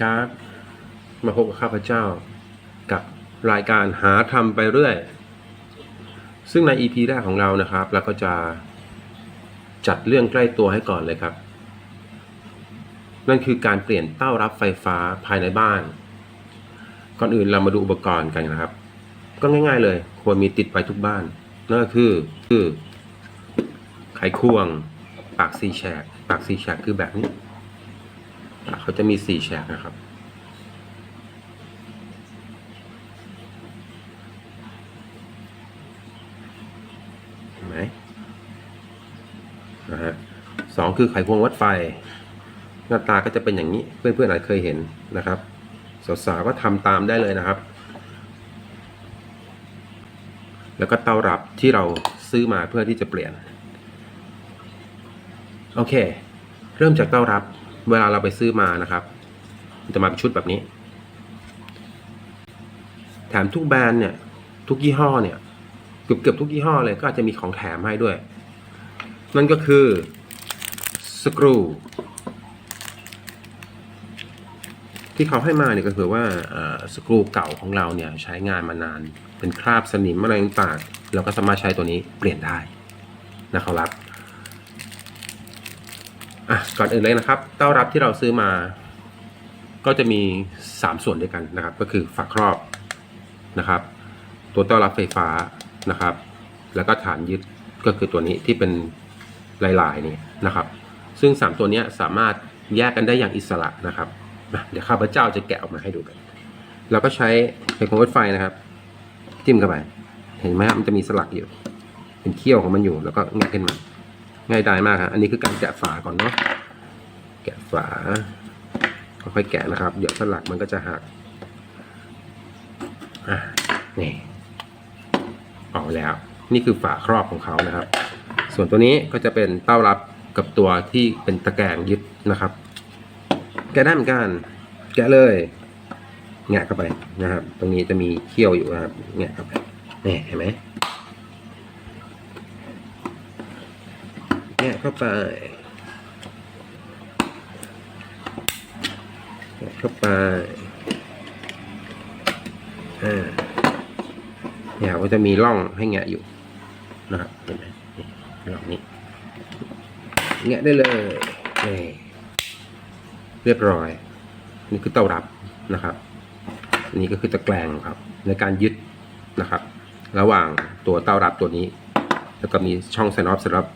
ครับ มาพบกับข้าพเจ้ากับรายการหาทำไปเรื่อย ซึ่งใน EP แรกของเรานะครับเราก็จะจัดเรื่องใกล้ตัวให้ก่อนเลยครับ นั่นคือการเปลี่ยนเต้ารับไฟฟ้าภายในบ้าน ก่อนอื่นเรามาดูอุปกรณ์กันนะครับ ก็ง่ายๆเลย ควรมีติดไปทุกบ้าน นั่นก็คือคือไขควง ปากซีแฉกปากซีแฉกคือแบบนี้ เขาจะมีสี่แฉกนะครับ เห็นไหมนะฮะสองคือไขควงวัดไฟ หน้าตาก็จะเป็นอย่างนี้ เพื่อนๆอาจเคยเห็นนะครับสาวๆก็ทำตามได้เลยนะครับ แล้วก็เตารับที่เราซื้อมาเพื่อที่จะเปลี่ยน โอเค เริ่มจากเต้ารับ เวลาเราไปซื้อมานะครับจะมาเป็นชุดแบบนี้ แถมทุกแบรนด์เนี่ย ทุกยี่ห้อเนี่ยเกือบเกือบทุกยี่ห้อเลยก็อาจจะมีของแถมให้ด้วย นั่นก็คือสกรูที่เขาให้มาเนี่ยก็คือว่าสกรูเก่าของเราเนี่ยใช้งานมานานเป็นคราบสนิมอะไรต่างๆเราก็สามารถใช้ตัวนี้เปลี่ยนได้นะครับ อะก่อนอื่นเลยนะครับเต้ารับที่เราซื้อมา ก็จะมี 3 ส่วนด้วยกันนะครับ ก็คือฝาครอบนะครับ ตัวเต้ารับไฟฟ้านะครับ แล้วก็ฐานยึดก็คือตัวนี้ที่เป็นลายๆนี่นะครับ ซึ่ง 3 ตัวนี้สามารถแยกกันได้อย่างอิสระนะครับเดี๋ยวข้าพเจ้าจะแกะออกมาให้ดูกันเราก็ใช้ไฟของรถไฟนะครับ จิ้มเข้าไป เห็นไหมครับมันจะมีสลักอยู่ เป็นเขี้ยวของมันอยู่แล้วก็แงะขึ้นมา ง่ายดายมากครับอันนี้คือการแกะฝาก่อนเนาะแกะฝาค่อยๆแกะนะครับ เดี๋ยวสลักมันก็จะหักอะนี่ออกแล้ว นี่คือฝาครอบของเขานะครับ ส่วนตัวนี้ก็จะเป็นเต้ารับกับตัวที่เป็นตะแกรงยึดนะครับ แกะได้เหมือนกัน แกะเลยแงะเข้าไปนะครับ ตรงนี้จะมีเขี้ยวอยู่นะครับแงะเข้าไปนี่เห็นไหม แงะเข้าไปแงะเข้าไปอ่าเนี่ยก็จะมีร่องให้แงะอยู่นะครับเห็นไหมนี่ร่องนี้แงะได้เลยนี่เรียบร้อย นี่คือเต้ารับนะครับอันนี้ก็คือตะแกรงครับ ในการยึดนะครับ ระหว่างตัวเต้ารับตัวนี้ แล้วก็มีช่องไซนอฟสำหรับ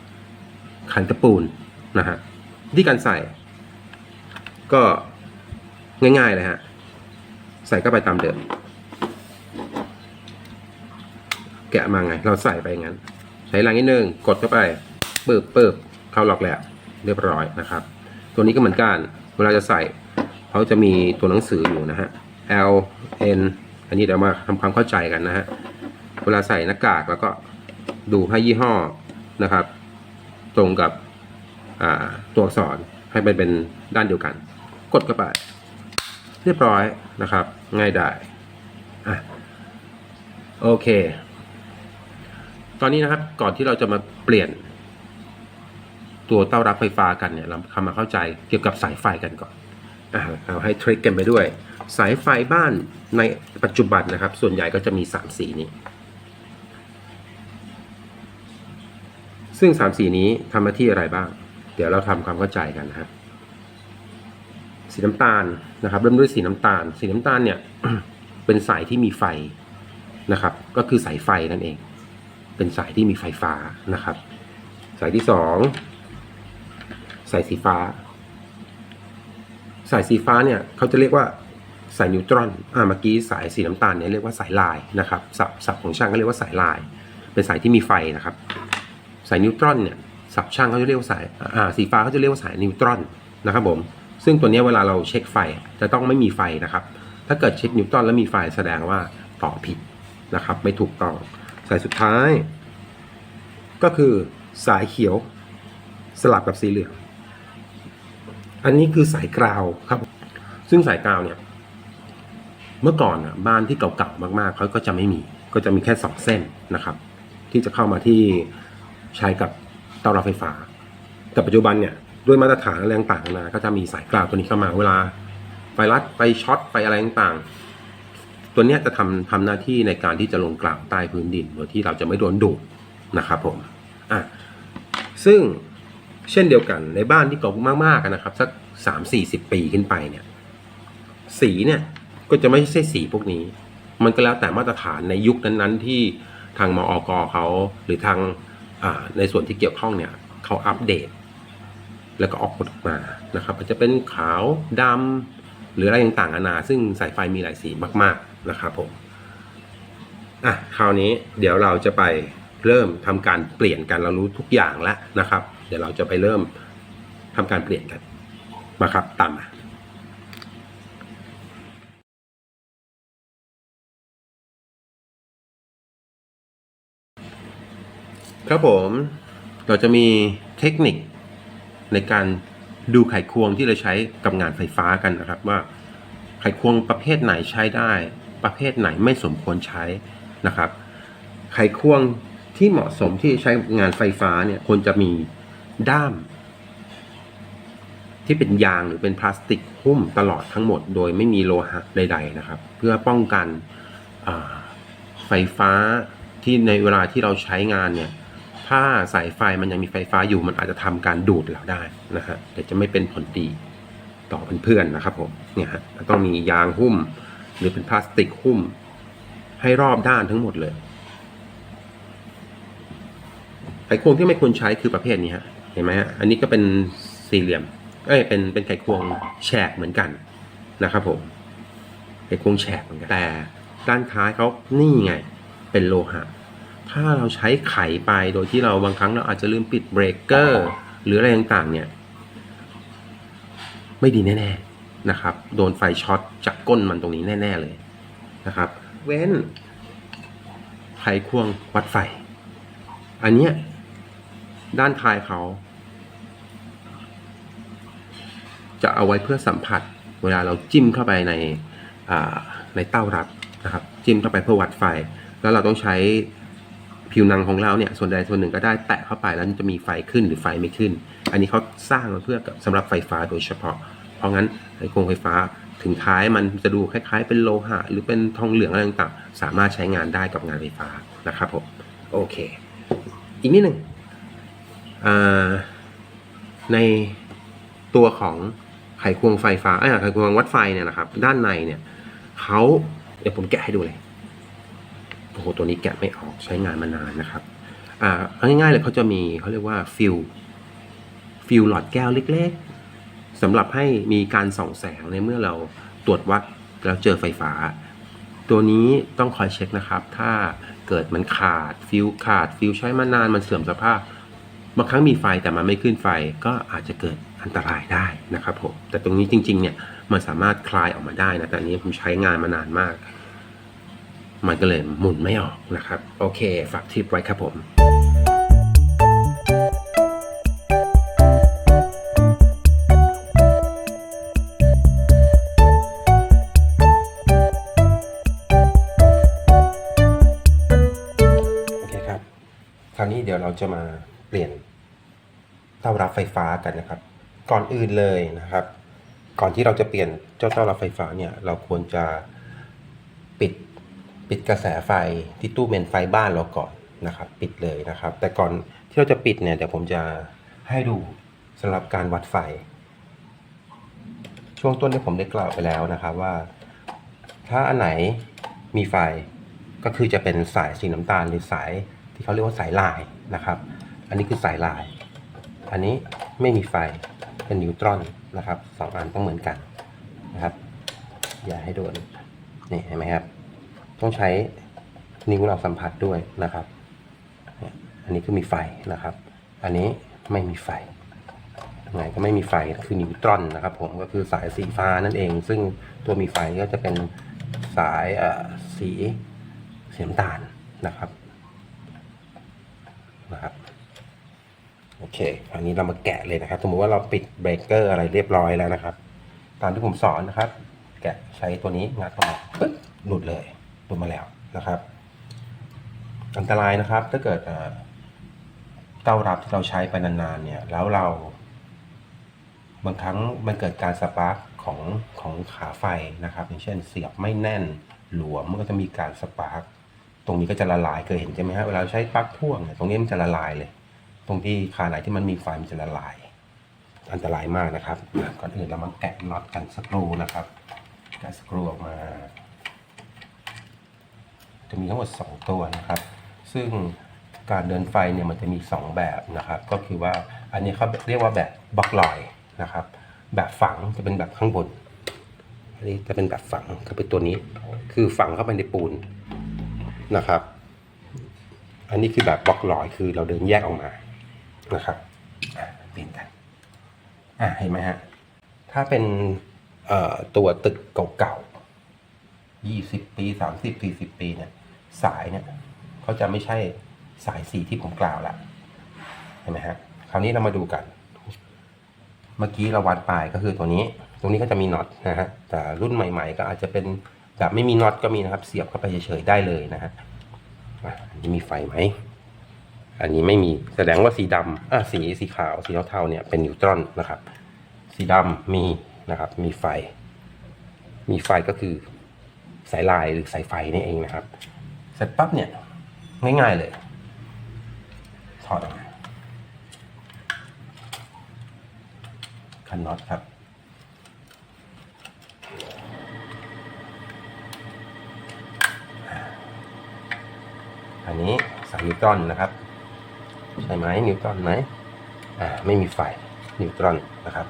ขันตะปูนนะฮะวิธีการใส่ ก็ง่ายๆเลยฮะใส่เข้าไปตามเดิม แกะมาไง เราใส่ไปงั้น ใช้แรงนิดนึงกดเข้าไปเปิบเปิบเข้าล็อกแล้วเรียบร้อยนะครับ ตัวนี้ก็เหมือนกันเวลาจะใส่เขาจะมีตัวหนังสืออยู่นะฮะ L N อันนี้เดี๋ยวมาทำความเข้าใจกันนะฮะ เวลาใส่หน้ากากแล้วก็ดูให้ยี่ห้อนะครับ ตรงกับตัวอักษรให้มันเป็นด้านเดียวกัน กดเข้าไป เรียบร้อยนะครับ ง่ายได้อะโอเค ตอนนี้นะครับก่อนที่เราจะมาเปลี่ยน ตัวเต้ารับไฟฟ้ากันเนี่ยเราทำมาเข้าใจเกี่ยวกับสายไฟกันก่อนอะเอาให้ทริคกันไปด้วย สายไฟบ้านในปัจจุบันนะครับ ส่วนใหญ่ก็จะมีสามสีนี้ ซึ่งสามสีนี้ทำหน้าที่อะไรบ้าง เดี๋ยวเราทำความเข้าใจกันนะครับ สีน้ำตาลนะครับ เริ่มด้วยสีน้ำตาล สีน้ำตาลเนี่ย เป็นสายที่มีไฟนะครับ ก็คือสายไฟนั่นเอง เป็นสายที่มีไฟฟ้านะครับ สายที่สองสายสีฟ้า สายสีฟ้าเนี่ยเขาจะเรียกว่าสายนิวตรอน อ่า เมื่อกี้สายสีน้ำตาลเนี่ยเรียกว่าสายลายนะครับศัพท์ศัพท์ของช่างก็เรียกว่าสายลาย เป็นสายที่มีไฟนะครับ สายนิวตรอนเนี่ยศัพท์ช่างเขาจะเรียกว่าสายอ่าสีฟ้าเขาจะเรียกว่าสายนิวตรอนนะครับผมซึ่งตัวนี้เวลาเราเช็คไฟจะต้องไม่มีไฟนะครับ ถ้าเกิดเช็คนิวตรอนแล้วมีไฟแสดงว่าต่อผิดนะครับ ไม่ถูกต้องสายสุดท้าย ก็คือสายเขียวสลับกับสีเหลืองอันนี้คือสายกราวครับ ซึ่งสายกราวเนี่ย เมื่อก่อนอะบ้านที่เก่าๆมากๆเขาก็จะไม่มี ก็จะมีแค่สองเส้นนะครับ ที่จะเข้ามาที่ ใช้กับเตารับไฟฟ้า แต่ปัจจุบันเนี่ยด้วยมาตรฐานอะไรต่างๆนานาก็จะมีสายกราวตัวนี้เข้ามาเวลาไฟรัดไฟช็อตไฟอะไรต่างๆ ตัวนี้จะทำทำหน้าที่ในการที่จะลงกล่าวใต้พื้นดินโดยที่เราจะไม่โดนดูดนะครับผมอะซึ่งเช่นเดียวกันในบ้านที่เก่ามากๆกันนะครับสักสามสี่สิบปีขึ้นไปเนี่ย สีเนี่ยก็จะไม่ใช่สีพวกนี้ มันก็แล้วแต่มาตรฐานในยุคนั้นๆ ที่ทางมอกเขาหรือทาง ในส่วนที่เกี่ยวข้องเนี่ยเขาอัปเดต แล้วก็ออกกฎออกมานะครับอาจจะเป็นขาวดำหรืออะไรต่างๆนานาซึ่งสายไฟมีหลายสีมาก ๆนะครับผมอะคราวนี้เดี๋ยวเราจะไปเริ่มทำการเปลี่ยนกันเรารู้ทุกอย่างแล้วนะครับ เดี๋ยวเราจะไปเริ่มทำการเปลี่ยนกันมาครับตามมา ครับผมเราจะมีเทคนิคในการดูไขควงที่เราใช้กับงานไฟฟ้ากันนะครับว่าไขควงประเภทไหนใช้ได้ ประเภทไหนไม่สมควรใช้นะครับ ไขควงที่เหมาะสมที่ใช้งานไฟฟ้าเนี่ยควรจะมีด้าม ที่เป็นยางหรือเป็นพลาสติกหุ้มตลอดทั้งหมด โดยไม่มีโลหะใด ๆนะครับ เพื่อป้องกันไฟฟ้าที่ในเวลาที่เราใช้งานเนี่ย ถ้าสายไฟมันยังมีไฟฟ้าอยู่มันอาจจะทำการดูดเราได้นะฮะแต่จะไม่เป็นผลดีต่อเพื่อนๆนะครับผมเนี่ยฮะต้องมียางหุ้ม หรือเป็นพลาสติกหุ้ม ให้รอบด้านทั้งหมดเลยไขควงที่ไม่ควรใช้คือประเภทนี้ฮะเห็นไหมฮะอันนี้ก็เป็นสี่เหลี่ยมเอ้ยเป็นเป็นไขควงแฉกเหมือนกันนะครับผมไขควงแฉกเหมือนกันแต่ด้านท้ายเขานี่ไง เป็นโลหะ ถ้าเราใช้ไขไปโดยที่เราบางครั้งเราอาจจะลืมปิดเบรกเกอร์หรืออะไรต่างๆเนี่ย ไม่ดีแน่ๆนะครับ โดนไฟช็อตจากก้นมันตรงนี้แน่ ๆเลยนะครับ เว้นไขควงวัดไฟ อันเนี้ยด้านท้ายเขา จะเอาไว้เพื่อสัมผัส เวลาเราจิ้มเข้าไปในในเต้ารับนะครับ จิ้มเข้าไปเพื่อวัดไฟ แล้วเราต้องใช้ ผิวหนังของเราเนี่ยส่วนใดส่วนหนึ่งก็ได้แตะเข้าไปแล้วจะมีไฟขึ้นหรือไฟไม่ขึ้น อันนี้เขาสร้างมาเพื่อกับสำหรับไฟฟ้าโดยเฉพาะ เพราะงั้นไอ้โครงไฟฟ้าถึงท้ายมันจะดูคล้ายๆ เป็นโลหะ หรือเป็นทองเหลืองอะไรต่างๆ สามารถใช้งานได้กับงานไฟฟ้านะครับผมโอเค อีกนิดหนึ่งในตัวของไขควงไฟฟ้าเอ้ไขควงวัดไฟเนี่ยนะครับ ด้านในเนี่ยเขาเดี๋ยวผมแกะให้ดูเลย โอ้โหตัวนี้แกะไม่ออกใช้งานมานานนะครับอ่าง่ายๆเลยเขาจะมีเขาเรียกว่าฟิลฟิลหลอดแก้วเล็กๆสำหรับให้มีการส่องแสงในเมื่อเราตรวจวัดแล้วเจอไฟฟ้า ตัวนี้ต้องคอยเช็คนะครับ ถ้าเกิดมันขาดฟิลขาดฟิลใช้มานานมันเสื่อมสภาพบางครั้งมีไฟแต่มันไม่ขึ้นไฟก็อาจจะเกิดอันตรายได้นะครับผมแต่ตรงนี้จริงๆเนี่ยมันสามารถคลายออกมาได้นะแต่นี้ผมใช้งานมานานมาก มันก็เลยหมุนไม่ออกนะครับ โอเค ฝากทิปไว้ครับผมโอเคครับคราวนี้เดี๋ยวเราจะมาเปลี่ยนเต้ารับไฟฟ้ากันนะครับ ก่อนอื่นเลยนะครับ ก่อนที่เราจะเปลี่ยนเจ้าเต้ารับไฟฟ้าเนี่ย เราควรจะปิด ปิดกระแสไฟที่ตู้เมนไฟบ้านเราก่อนนะครับ ปิดเลยนะครับ แต่ก่อนที่เราจะปิดเนี่ยเดี๋ยวผมจะให้ดูสำหรับการวัดไฟ ช่วงต้นที่ผมได้กล่าวไปแล้วนะครับว่า ถ้าอันไหนมีไฟก็คือจะเป็นสายสีน้ำตาลหรือสายที่เขาเรียกว่าสายลายนะครับ อันนี้คือสายลาย อันนี้ไม่มีไฟเป็นนิวตรอนนะครับสองอันต้องเหมือนกันนะครับ อย่าให้โดนนี่เห็นไหมครับ ต้องใช้นิ้วเราสัมผัสด้วยนะครับ อันนี้คือมีไฟนะครับ อันนี้ไม่มีไฟไหนก็ไม่มีไฟคือนิวตรอนนะครับ ผมก็คือสายสีฟ้านั่นเอง ซึ่งตัวมีไฟก็จะเป็นสายสีสีน้ำตาลนะครับนะครับโอเคอันนี้เรามาแกะเลยนะครับ สมมติว่าเราปิดเบรกเกอร์อะไรเรียบร้อยแล้วนะครับ ตามที่ผมสอนนะครับ แกะใช้ตัวนี้งัดออกปึ๊บหลุดเลย หลุดมาแล้วนะครับ อันตรายนะครับถ้าเกิดเต้ารับที่เราใช้ไปนานๆเนี่ยแล้วเรา บางครั้งมันเกิดการสปาร์กของของขาไฟนะครับ อย่างเช่น เสียบไม่แน่นหลวมมันก็จะมีการสปาร์กตรงนี้ก็จะละลายเคยเห็นใช่ไหมฮะเวลาใช้ปลั๊กพ่วงเนี่ยตรงนี้มันจะละลายเลย ตรงที่ขาไหนที่มันมีไฟมันจะละลาย อันตรายมากนะครับก่อนอื่นเรามาแกะน็อตกันสกรูนะครับแกะสกรูออกมา จะมีทั้งหมด 2 ตัวนะครับ ซึ่งการเดินไฟเนี่ยมันจะมี 2 แบบนะครับ ก็คือว่าอันนี้เขาเรียกว่าแบบบล็อกลอยนะครับ แบบฝังจะเป็นแบบข้างบน อันนี้จะเป็นแบบฝังก็เป็นตัวนี้ คือฝังเข้าไปในปูนนะครับ อันนี้คือแบบบล็อกลอยคือเราเดินแยกออกมานะครับเปลี่ยนกันอะเห็นไหมฮะ ถ้าเป็นตัวตึกเก่าๆยี่สิบปีสามสิบสี่สิบปีเนี่ย สายเนี่ยเขาจะไม่ใช่สายสีที่ผมกล่าวละเห็นไหมฮะคราวนี้เรามาดูกัน เมื่อกี้เราวัดปลายก็คือตัวนี้ ตรงนี้ก็จะมีน็อตนะฮะแต่รุ่นใหม่ ๆ ก็อาจจะเป็นแบบไม่มีน็อตก็มีนะครับ เสียบเข้าไปเฉยๆได้เลยนะฮะอันนี้มีไฟไหมอันนี้ไม่มีแสดงว่าสีดำอะสีสีขาวสีเทาๆเนี่ยเป็นนิวตรอนนะครับ สีดำมีนะครับ มีไฟ มีไฟก็คือสายลายหรือสายไฟนี่เองนะครับ ร็จปั๊บเนี่ย ง่ายๆเลย ถอดออกมาคันน็อตครับ อันนี้สายนิวตรอนนะครับ ใช่ไหมนิวตรอนไหมอ่าไม่มีไฟนิวตรอนนะครับ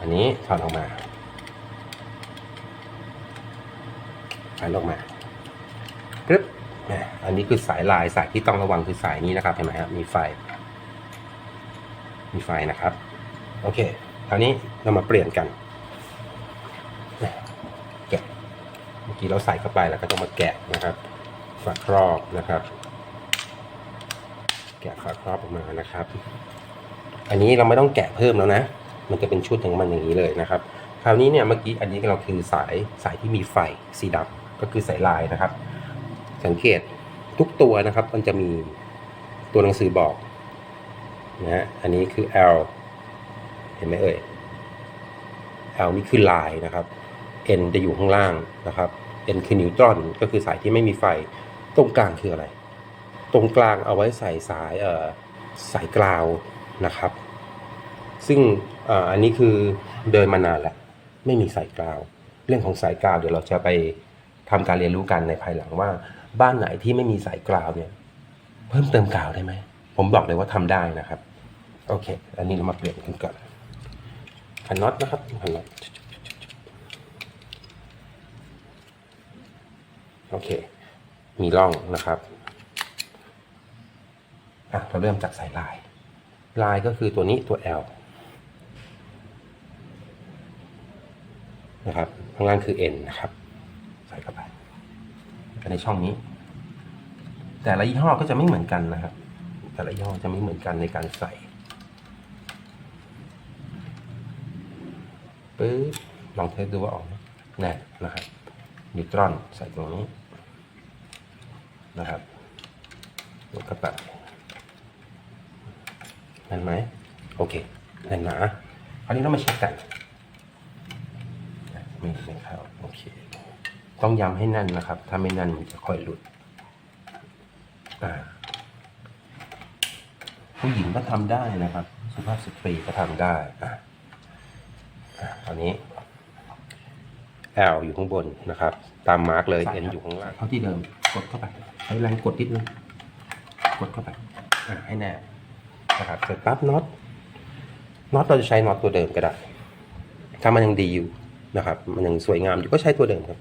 อันนี้ถอดออกมาถอดออกมา อันนี้คือสายลายสายที่ต้องระวังคือสายนี้นะครับเห็นไหมครับมีไฟ มีไฟนะครับ โอเคคราวนี้เรามาเปลี่ยนกันแกะเมื่อกี้เราใส่เข้าไปแล้วก็ต้องมาแกะนะครับฝาครอบนะครับ แกะฝาครอบออกมานะครับ อันนี้เราไม่ต้องแกะเพิ่มแล้วนะ มันจะเป็นชุดของมันอย่างนี้เลยนะครับ คราวนี้เนี่ยเมื่อกี้อันนี้เราคือสายสายที่มีไฟสีดำก็คือสายลายนะครับ สังเกตทุกตัวนะครับ มันจะมีตัวหนังสือบอกนะฮะอันนี้คือ L เห็นไหมเอ่ย L นี่คือลายนะครับ N จะอยู่ข้างล่างนะครับ N คือนิวตรอนก็คือสายที่ไม่มีไฟตรงกลางคืออะไร ตรงกลางเอาไว้ใส่สายเอ่อสายกราวนะครับ ซึ่งออันนี้คือเดินมานานแล้ว ไม่มีสายกราว เรื่องของสายกราวเดี๋ยวเราจะไปทำการเรียนรู้กันในภายหลังว่า บ้านไหนที่ไม่มีสายกราวเนี่ย เพิ่มเติมกราวได้ไหม ผมบอกเลยว่าทำได้นะครับ โอเค อันนี้เรามาเปลี่ยนกันก่อนขันน็อตนะครับขันน็อตโอเค มีร่องนะครับอะเราเริ่มจากสายลาย ลายก็คือตัวนี้ตัว L นะครับ ข้างล่างคือ N นะครับ ในช่องนี้ แต่ละยี่ห้อก็จะไม่เหมือนกันนะครับ แต่ละยี่ห้อจะไม่เหมือนกันในการใส่ปึ๊บลองเทสดูว่าออกไหมแน่นะครับนิวตรอนใส่ตรงนี้นะครับกดเข้าไปแน่นไหมโอเคแน่นหนาคราวนี้เรามาเช็คกันไม่ไม่เข้าโอเค ต้องย้ำให้แน่นนะครับ ถ้าไม่แน่นมันจะค่อยหลุด อ่า ผู้หญิงก็ทำได้นะครับ สุภาพสตรีก็ทำได้ อะอะตอนนี้ L อยู่ข้างบนนะครับ ตามมาร์กเลย N อยู่ข้างล่างเท่าที่เดิม กดเข้าไป ใช้แรงกดนิดนึง กดเข้าไป อะให้แน่นะครับเสร็จปั๊บน็อต น็อตเราจะใช้น็อตตัวเดิมก็ได้ ถ้ามันยังดีอยู่นะครับ มันยังสวยงามอยู่ก็ใช้ตัวเดิมครับ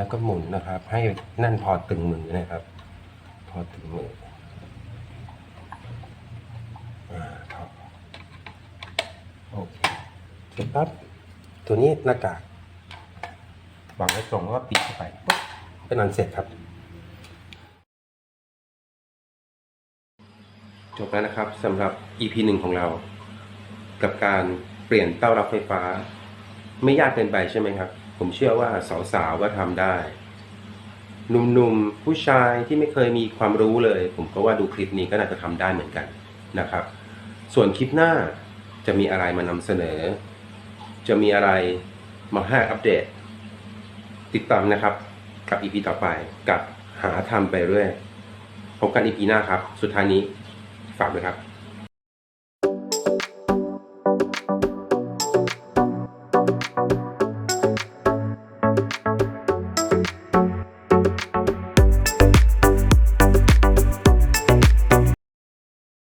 แล้วก็หมุนนะครับ ให้แน่นพอตึงมือนะครับ พอตึงมืออ่าครับโอเคเสร็จปั๊บตัวนี้หน้ากากวางไว้ตรงแล้วก็ปิดเข้าไปปุ๊บเป็นอันเสร็จครับ จบแล้วนะครับสำหรับ EP หนึ่งของเรา กับการเปลี่ยนเต้ารับไฟฟ้า ไม่ยากเกินไปใช่ไหมครับ ผมเชื่อว่าสาวๆก็ทำได้หนุ่มๆผู้ชายที่ไม่เคยมีความรู้เลย ผมก็ว่าดูคลิปนี้ก็น่าจะทำได้เหมือนกันนะครับ ส่วนคลิปหน้าจะมีอะไรมานำเสนอ จะมีอะไรมาให้อัปเดต ติดตามนะครับกับ EP ต่อไปกับหาทำไปเรื่อยพบกัน EP หน้าครับ สุดท้ายนี้ฝากด้วยครับ